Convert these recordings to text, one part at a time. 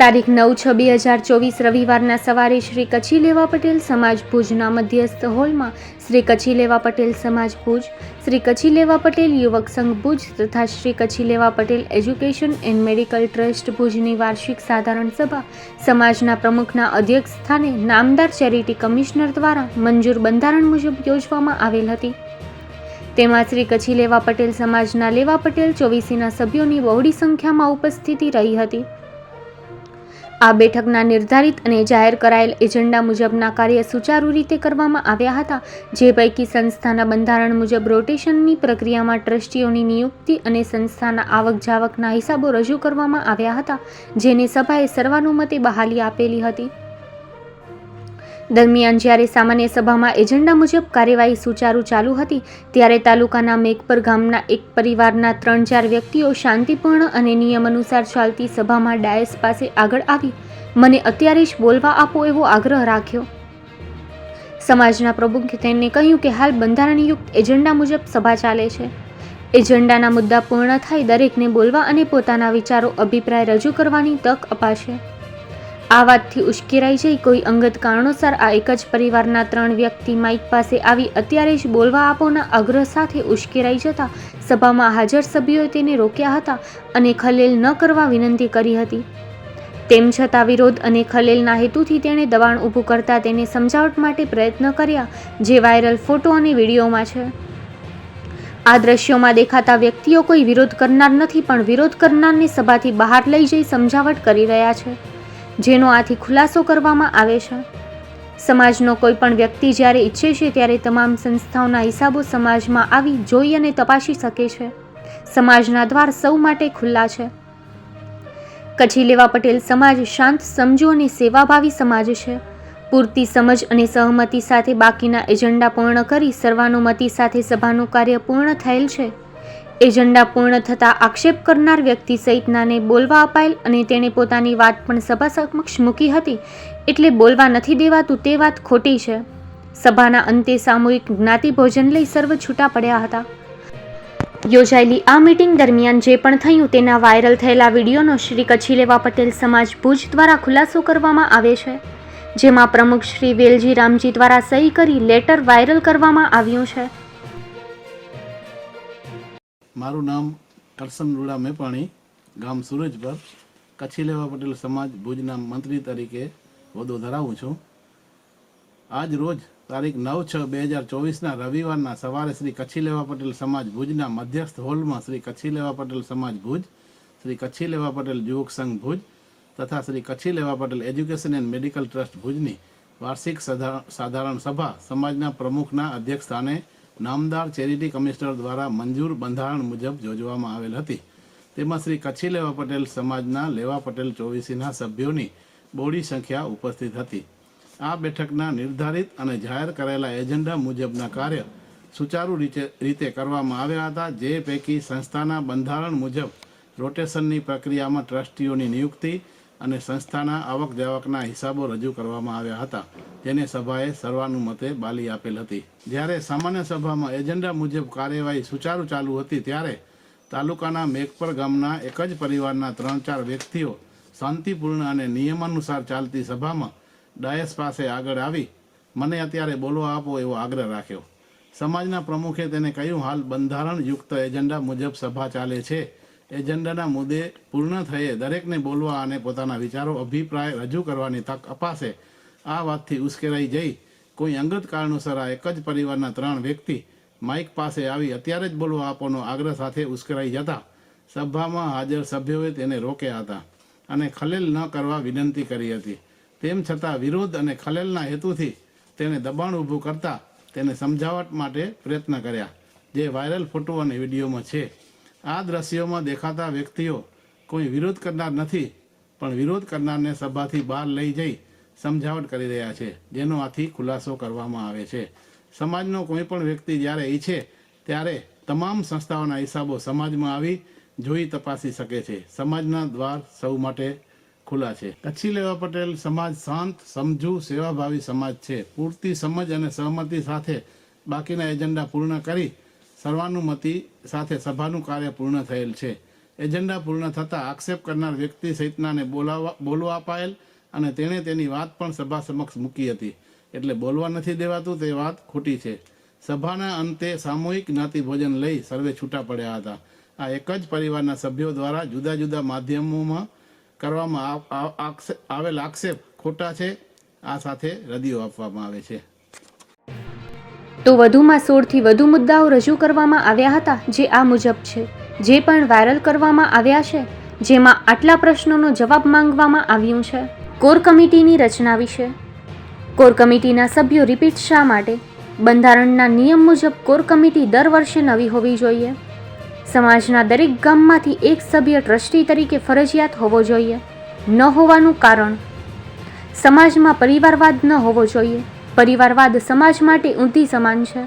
તારીખ નવ છ બે હજાર ચોવીસ રવિવારના સવારે શ્રી કચ્છી લેવા પટેલ સમાજ ભુજના મધ્યસ્થ હોલમાં શ્રી કચ્છી લેવા પટેલ સમાજ ભુજ, શ્રી કચ્છી લેવા પટેલ યુવક સંઘ ભુજ તથા Shri Kutchi Leva Patel education and medical trust ભુજની વાર્ષિક સાધારણ સભા સમાજના પ્રમુખના અધ્યક્ષ સ્થાને નામદાર ચેરિટી કમિશનર દ્વારા મંજૂર બંધારણ મુજબ યોજવામાં આવેલ હતી. તેમાં શ્રી કચ્છી લેવા પટેલ સમાજના લેવા પટેલ ચોવીસીના સભ્યોની બહોળી સંખ્યામાં ઉપસ્થિતિ રહી હતી. આ બેઠકના નિર્ધારિત અને જાહેર કરાયેલ એજન્ડા મુજબના કાર્ય સુચારુ રીતે કરવામાં આવ્યા હતા, જે પૈકી સંસ્થાના બંધારણ મુજબ રોટેશનની પ્રક્રિયામાં ટ્રસ્ટીઓની નિયુક્તિ અને સંસ્થાના આવક જાવકના હિસાબો રજૂ કરવામાં આવ્યા હતા, જેને સભાએ સર્વાનુમતે બહાલી આપેલી હતી. દરમિયાન જ્યારે સામાન્ય સભામાં એજન્ડા મુજબ કાર્યવાહી સુચારુ ચાલુ હતી, ત્યારે તાલુકાના મેઘપર ગામના એક પરિવારના ત્રણ ચાર વ્યક્તિઓ શાંતિપૂર્ણ અને નિયમ અનુસાર ચાલતી સભામાં ડાયસ પાસે આગળ આવી, મને અત્યારે જ બોલવા આપો એવો આગ્રહ રાખ્યો. સમાજના પ્રમુખે તેમને કહ્યું કે હાલ બંધારણયુક્ત એજન્ડા મુજબ સભા ચાલે છે. એજન્ડાના મુદ્દા પૂર્ણ થાય દરેકને બોલવા અને પોતાના વિચારો અભિપ્રાય રજૂ કરવાની તક અપાશે. આ વાતથી ઉશ્કેરાઈ જઈ કોઈ અંગત કારણોસર આ એક જ પરિવારના ત્રણ વ્યક્તિ માઇક પાસે આવી અત્યારે જ બોલવા આપોના આગ્રહ સાથે ઉશ્કેરાઈ જતા સભામાં હાજર સભ્યોએ તેને રોક્યા હતા અને ખલેલ ન કરવા વિનંતી કરી હતી. તેમ છતાં વિરોધ અને ખલેલના હેતુથી તેણે દબાણ ઊભું કરતા તેને સમજાવટ માટે પ્રયત્ન કર્યા, જે વાયરલ ફોટો અને વિડીયોમાં છે. આ દ્રશ્યોમાં દેખાતા વ્યક્તિઓ કોઈ વિરોધ કરનાર નથી, પણ વિરોધ કરનારને સભાથી બહાર લઈ જઈ સમજાવટ કરી રહ્યા છે. જેનો આથી ખુલાસો કરવામાં આવે છે. સમાજનો કોઈ પણ વ્યક્તિ જ્યારે ઈચ્છે છે ત્યારે તમામ સંસ્થાઓના હિસાબો સમાજમાં આવી જોઈ અને તપાસી શકે છે. સમાજના દ્વાર સૌ માટે ખુલ્લા છે. કચ્છી લેવા પટેલ સમાજ શાંત, સમજો અને સેવાભાવી સમાજ છે. પૂરતી સમજ અને સહમતિ સાથે બાકીના એજન્ડા પૂર્ણ કરી સર્વાનુમતિ સાથે સભાનું કાર્ય પૂર્ણ થયેલ છે. એજન્ડા પૂર્ણ થતાં આક્ષેપ કરનાર વ્યક્તિ સહિતનાને બોલવા અપાયેલ અને તેણે પોતાની વાત પણ સભા સમક્ષ મૂકી હતી એટલે બોલવા નથી દેવાતું તે વાત ખોટી છે. સભાના અંતે સામૂહિક જ્ઞાતિ ભોજન લઈ સર્વ છૂટા પડ્યા હતા. યોજાયેલી આ મીટિંગ દરમિયાન જે પણ થયું તેના વાયરલ થયેલા વિડીયોનો શ્રી કચ્છી લેવા પટેલ સમાજ ભુજ દ્વારા ખુલાસો કરવામાં આવે છે. જેમાં પ્રમુખ શ્રી વેલજી રામજી દ્વારા સહી કરી લેટર વાયરલ કરવામાં આવ્યું છે. મારું નામ કરસન રૂડા મેપાણી, ગામ સુરજભર કચ્છી લેવા પટેલ સમાજ ભુજના મંત્રી તરીકે હોદ્દો ધરાવું છું. આજ રોજ તારીખ નવ છ બે હજાર ચોવીસના રવિવારના સવારે શ્રી કચ્છી લેવા પટેલ સમાજ ભુજના મધ્યસ્થ હોલમાં શ્રી કચ્છી લેવા પટેલ સમાજ ભુજ, શ્રી કચ્છી લેવા પટેલ યુવક સંઘ ભુજ તથા Shri Kutchi Leva Patel education and medical trust ભુજની વાર્ષિક સધા- સાધારણ સભા સમાજના પ્રમુખના અધ્યક્ષ સ્થાને નામદાર ચેરિટી કમિશનર દ્વારા મંજૂર બંધારણ મુજબ યોજવામાં આવેલ હતી. તેમાં શ્રી કચ્છી લેવા પટેલ સમાજના લેવા પટેલ ચોવીસીના સભ્યોની બોડી સંખ્યા ઉપસ્થિત હતી. આ બેઠકના નિર્ધારિત અને જાહેર કરેલા એજન્ડા મુજબના કાર્ય સુચારુ રીતે રીતે કરવામાં આવ્યા હતા, જે પૈકી સંસ્થાના બંધારણ મુજબ રોટેશનની પ્રક્રિયામાં ટ્રસ્ટીઓની નિયુક્તિ અને સંસ્થાના આવક જાવકના હિસાબો રજૂ કરવામાં આવ્યા હતા, જેને સભાએ સર્વાનુમતે બાલી આપેલ હતી. જ્યારે સામાન્ય સભામાં એજન્ડા મુજબ કાર્યવાહી સુચારુ ચાલુ હતી, ત્યારે તાલુકાના મેઘપર ગામના એક જ પરિવારના ત્રણ ચાર વ્યક્તિઓ શાંતિપૂર્ણ અને નિયમાનુસાર ચાલતી સભામાં ડાયસ પાસે આગળ આવી મને અત્યારે બોલવા આપો એવો આગ્રહ રાખ્યો. સમાજના પ્રમુખે તેને કહ્યું, હાલ બંધારણયુક્ત એજન્ડા મુજબ સભા ચાલે છે. એજન્ડાના મુદ્દે પૂર્ણ થયે દરેકને બોલવા અને પોતાના વિચારો, અભિપ્રાય રજૂ કરવાની તક અપાશે. આ વાતથી ઉશ્કેરાઈ જઈ કોઈ અંગત કારણોસર આ એક જ પરિવારના ત્રણ વ્યક્તિ માઇક પાસે આવી અત્યારે જ બોલવા આપવાનો આગ્રહ સાથે ઉશ્કેરાઈ જતા. સભામાં હાજર સભ્યોએ તેને રોક્યા હતા અને ખલેલ ન કરવા વિનંતી કરી હતી. તેમ છતાં વિરોધ અને ખલેલના હેતુથી તેને દબાણ ઊભું કરતા તેને સમજાવટ માટે પ્રયત્ન કર્યા, જે વાયરલ ફોટો અને વિડીયોમાં છે. આ દ્રશ્યોમાં દેખાતા વ્યક્તિઓ કોઈ વિરોધ કરનાર નથી, પણ વિરોધ કરનારને સભાથી બહાર લઈ જઈ સમજાવટ કરી રહ્યા છે જેનો આથી ખુલાસો કરવામાં આવે છે. સમાજનો કોઈ પણ વ્યક્તિ જ્યારે ઈચ્છે ત્યારે તમામ સંસ્થાઓના હિસાબો સમાજમાં આવી જોઈ તપાસી શકે છે. સમાજના દ્વાર સૌ માટે ખુલ્લા છે. કચ્છી લેવા પટેલ સમાજ શાંત, સમજુ, સેવાભાવી સમાજ છે. પૂરતી સમજ અને સહમતિ સાથે બાકીના એજન્ડા પૂર્ણ કરી સર્વાનુમતિ સાથે સભાનું કાર્ય પૂર્ણ થયેલ છે. એજન્ડા પૂર્ણ થતાં આક્ષેપ કરનાર વ્યક્તિ સહિતનાને બોલાવવા, બોલવા અપાયેલ અને તેણે તેની વાત પણ સભા સમક્ષ મૂકી હતી. એટલે બોલવા નથી દેવાતું તે વાત ખોટી છે. સભાના અંતે સામૂહિક જ્ઞાતિ ભોજન લઈ સર્વે છૂટા પડ્યા હતા. આ એક જ પરિવારના સભ્યો દ્વારા જુદા જુદા માધ્યમોમાં કરવામાં આવ- આવ- આવેલ આક્ષેપ ખોટા છે. આ સાથે રદિયો આપવામાં આવે છે. તો વધુમાં સોળથી વધુ મુદ્દાઓ રજૂ કરવામાં આવ્યા હતા, જે આ મુજબ છે. જે પણ વાયરલ કરવામાં આવ્યા છે, જેમાં આટલા પ્રશ્નોનો જવાબ માંગવામાં આવ્યું છે. કોર કમિટીની રચના વિશે. કોર કમિટીના સભ્યો રિપીટ શા માટે? બંધારણના નિયમ મુજબ કોર કમિટી દર વર્ષે નવી હોવી જોઈએ. સમાજના દરેક ગામમાંથી એક સભ્ય ટ્રસ્ટી તરીકે ફરજિયાત હોવો જોઈએ. ન હોવાનું કારણ. સમાજમાં પરિવારવાદ ન હોવો જોઈએ. પરિવારવાદ સમાજ માટે ઊંધી સમાન છે.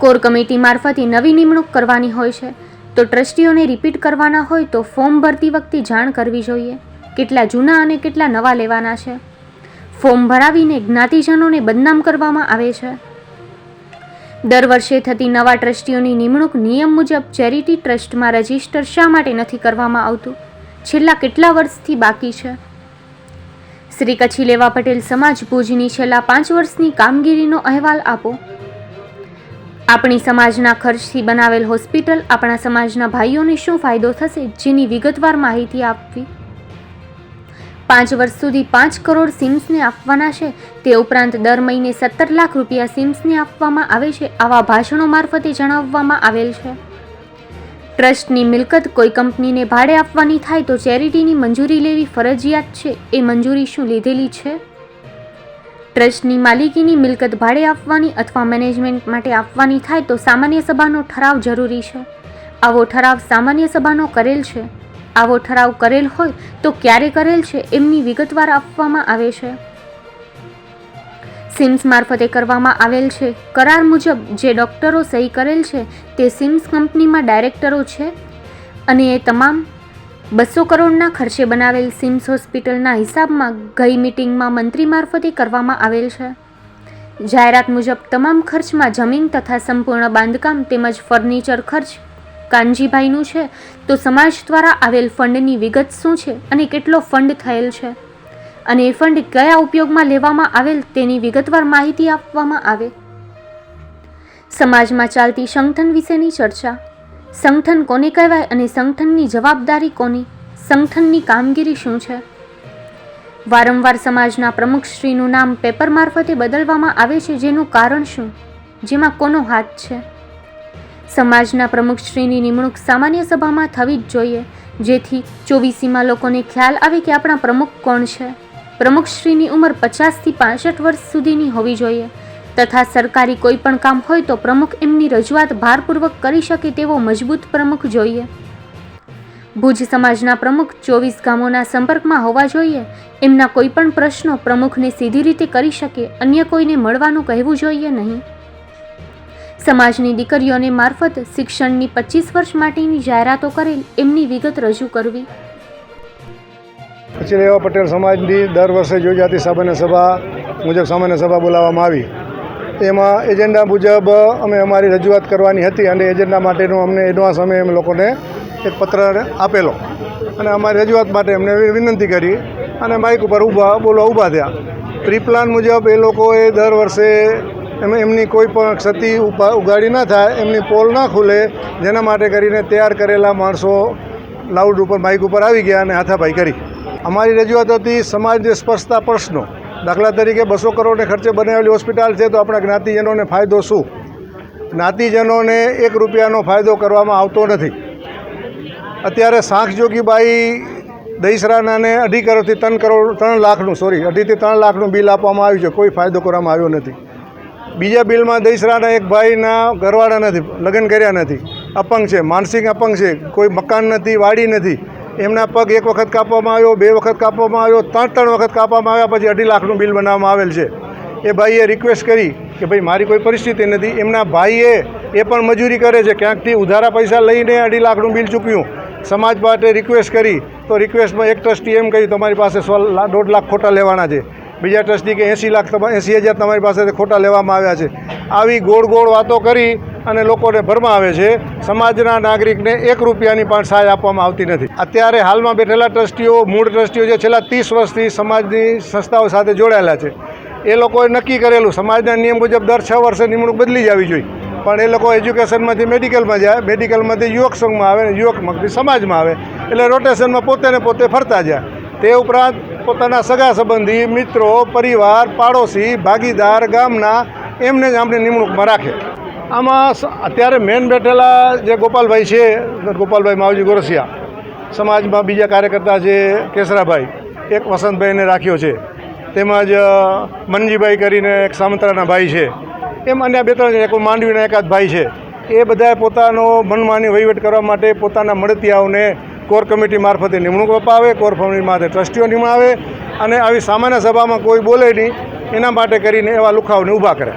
કોર કમિટી મારફતે નવી નિમણૂક કરવાની હોય છે. તો ટ્રસ્ટીઓને રિપીટ કરવાના હોય તો ફોર્મ ભરતી વખતે જાણ કરવી જોઈએ. કેટલા જૂના અને કેટલા નવા લેવાના છે. ફોર્મ ભરાવીને જ્ઞાતિજનોને બદનામ કરવામાં આવે છે. દર વર્ષે થતી નવા ટ્રસ્ટીઓની નિમણૂક નિયમ મુજબ ચેરિટી ટ્રસ્ટમાં રજિસ્ટર શા માટે નથી કરવામાં આવતું? છેલ્લા કેટલા વર્ષથી બાકી છે? શ્રી કચ્છી લેવા પટેલ સમાજ ભુજની છેલ્લા પાંચ વર્ષની કામગીરીનો અહેવાલ આપો. આપણી સમાજના ખર્ચથી બનાવેલ હોસ્પિટલ આપણા સમાજના ભાઈઓને શું ફાયદો થશે જેની વિગતવાર માહિતી આપવી? પાંચ વર્ષ સુધી પાંચ કરોડ સિમ્સને આપવાના છે. તે ઉપરાંત દર મહિને સત્તર લાખ રૂપિયા સિમ્સને આપવામાં આવે છે. આવા ભાષણો મારફતે જણાવવામાં આવેલ છે. ટ્રસ્ટની મિલકત કોઈ કંપનીને ભાડે આપવાની થાય તો ચેરિટીની મંજૂરી લેવી ફરજિયાત છે. એ મંજૂરી શું લીધેલી છે? ટ્રસ્ટની માલિકીની મિલકત ભાડે આપવાની અથવા મેનેજમેન્ટ માટે આપવાની થાય તો સામાન્ય સભાનો ઠરાવ જરૂરી છે. આવો ઠરાવ સામાન્ય સભાનો કરેલ છે. આવો ઠરાવ કરેલ હોય તો ક્યારે કરેલ છે એમની વિગતવાર આપવામાં આવે છે. સિમ્સ મારફતે કરવામાં આવેલ છે. કરાર મુજબ જે ડોક્ટરો સહી કરેલ છે તે સિમ્સ કંપનીમાં ડાયરેક્ટરો છે અને એ તમામ બસો કરોડના ખર્ચે બનાવેલ સિમ્સ હોસ્પિટલના હિસાબમાં ગઈ મિટિંગમાં મંત્રી મારફતે કરવામાં આવેલ છે. જાહેરાત મુજબ તમામ ખર્ચમાં જમીન તથા સંપૂર્ણ બાંધકામ તેમજ ફર્નિચર ખર્ચ કાનજીભાઈનું છે. તો સમાજ દ્વારા આવેલ ફંડની વિગત શું છે અને કેટલો ફંડ થયેલ છે? અને એ ફંડ કયા ઉપયોગમાં લેવામાં આવેલ તેની વિગતવાર માહિતી આપવામાં આવે. સમાજમાં ચાલતી સંગઠન વિશેની ચર્ચા. સંગઠન કોને કહેવાય અને સંગઠનની જવાબદારી કોની? સંગઠનની કામગીરી શું છે? વારંવાર સમાજના પ્રમુખશ્રીનું નામ પેપર મારફતે બદલવામાં આવે છે જેનું કારણ શું? જેમાં કોનો હાથ છે? સમાજના પ્રમુખશ્રીની નિમણૂક સામાન્ય સભામાં થવી જ જોઈએ. જેથી ચોવીસીમાં લોકોને ખ્યાલ આવે કે આપણા પ્રમુખ કોણ છે? પ્રમુખશ્રીની ઉંમર પચાસથી પાસઠ વર્ષ સુધીની હોવી જોઈએ. તથા સરકારી કોઈપણ કામ હોય તો પ્રમુખ એમની રજૂઆત ભારપૂર્વક કરી શકે તેવો મજબૂત પ્રમુખ જોઈએ. ભુજ સમાજના પ્રમુખ ચોવીસ ગામોના સંપર્કમાં હોવા જોઈએ. એમના કોઈપણ પ્રશ્નો પ્રમુખને સીધી રીતે કરી શકે, અન્ય કોઈને મળવાનું કહેવું જોઈએ નહીં. સમાજની દીકરીઓને મારફત શિક્ષણની પચીસ વર્ષ માટેની જાહેરાતો કરેલ એમની વિગત રજૂ કરવી. પછી એવા પટેલ સમાજની દર વર્ષે યોજાતી સામાન્ય સભા મુજબ સામાન્ય સભા બોલાવવામાં આવી. એમાં એજન્ડા મુજબ અમે અમારી રજૂઆત કરવાની હતી અને એજન્ડા માટેનો અમને એડવાન્સ અમે એમ લોકોને એક પત્ર આપેલો. અને અમારી રજૂઆત માટે એમને વિનંતી કરી અને માઇક ઉપર ઊભા, બોલવા ઊભા થયા. પ્રી પ્લાન મુજબ એ લોકોએ દર વર્ષે એમ, એમની કોઈ પણ ક્ષતિ ઉગાડી ના થાય, એમની પોલ ના ખુલે, જેના માટે કરીને તૈયાર કરેલા માણસો લાઉડ ઉપર, માઇક ઉપર આવી ગયા અને હાથાપાઈ કરી. અમારી રજૂઆત હતી સમાજને સ્પર્શતા પ્રશ્નો. દાખલા તરીકે બસો કરોડને ખર્ચે બનાવેલી હોસ્પિટલ છે તો આપણા જ્ઞાતિજનોને ફાયદો શું? જ્ઞાતિજનોને એક રૂપિયાનો ફાયદો કરવામાં આવતો નથી. અત્યારે સાંખ જોગીબાઈ દહીસરાનાને અઢી કરોડથી ત્રણ કરોડ, ત્રણ લાખનું સોરી અઢીથી ત્રણ લાખનું બિલ આપવામાં આવ્યું છે. કોઈ ફાયદો કરવામાં આવ્યો નથી. બીજા બિલમાં દહીસરાના એક ભાઈના ઘરવાળા નથી, લગ્ન કર્યા નથી. અપંગ છે, માનસિક અપંગ છે. કોઈ મકાન નથી, વાડી નથી. એમના પગ એક વખત કાપવામાં આવ્યો, બે વખત કાપવામાં આવ્યો, ત્રણ ત્રણ વખત કાપવામાં આવ્યા, પછી અઢી લાખનું બિલ બનાવવામાં આવેલ છે. એ ભાઈએ રિક્વેસ્ટ કરી કે ભાઈ, મારી કોઈ પરિસ્થિતિ નથી. એમના ભાઈએ એ પણ મજૂરી કરે છે. ક્યાંકથી ઉધારા પૈસા લઈને અઢી લાખનું બિલ ચૂક્યું. સમાજ માટે રિક્વેસ્ટ કરી. તો રિક્વેસ્ટમાં એક ટ્રસ્ટી એમ કહ્યું, તમારી પાસે સો દોઢ લાખ ખોટા લેવાના છે. બીજા ટ્રસ્ટી કે, એંસી લાખ એંસી હજાર તમારી પાસેથી ખોટા લેવામાં આવ્યા છે. આવી ગોળ ગોળ વાતો કરી. અને લોકોને ભરમાવે છે, સમાજના નાગરિકને એક રૂપિયાની પણ સહાય આપવામાં આવતી નથી. અત્યારે હાલમાં બેઠેલા ટ્રસ્ટીઓ, મૂળ ટ્રસ્ટીઓ જે છેલ્લા ત્રીસ વર્ષથી સમાજની સંસ્થાઓ સાથે જોડાયેલા છે, એ લોકોએ નક્કી કરેલું, સમાજના નિયમ મુજબ દર છ વર્ષે નિમણૂક બદલી જવી જોઈએ. પણ એ લોકો એજ્યુકેશનમાંથી મેડિકલમાં જાય, મેડિકલમાંથી યુવક સંઘમાં આવે યુવકમાંથી સમાજમાં આવે, એટલે રોટેશનમાં પોતે ને પોતે ફરતા જાય. તે ઉપરાંત પોતાના સગા સંબંધી, મિત્રો, પરિવાર, પાડોશી, ભાગીદાર, ગામના, એમને જ આપણે નિમણૂકમાં રાખે. આમાં અત્યારે મેન બેઠેલા જે ગોપાલભાઈ છે, ગોપાલભાઈ માવજી ગોરસિયા, સમાજમાં બીજા કાર્યકર્તા છે કેસરાભાઈ, એક વસંતભાઈને રાખ્યો છે. તેમજ મનજીભાઈ કરીને એક સામંતરાના ભાઈ છે. એમ અન્ય બે ત્રણ એક માંડવીના એકાદ ભાઈ છે. એ બધાએ પોતાનો મનમાની વહીવટ કરવા માટે પોતાના મળતિયાઓને કોર કમિટી મારફતે નિમણૂક અપાવે, કોર કમિટી મારફતે ટ્રસ્ટીઓ નિમણાવે અને આવી સામાન્ય સભામાં કોઈ બોલે નહીં, એના માટે કરીને એવા લુખાઓને ઊભા કરે.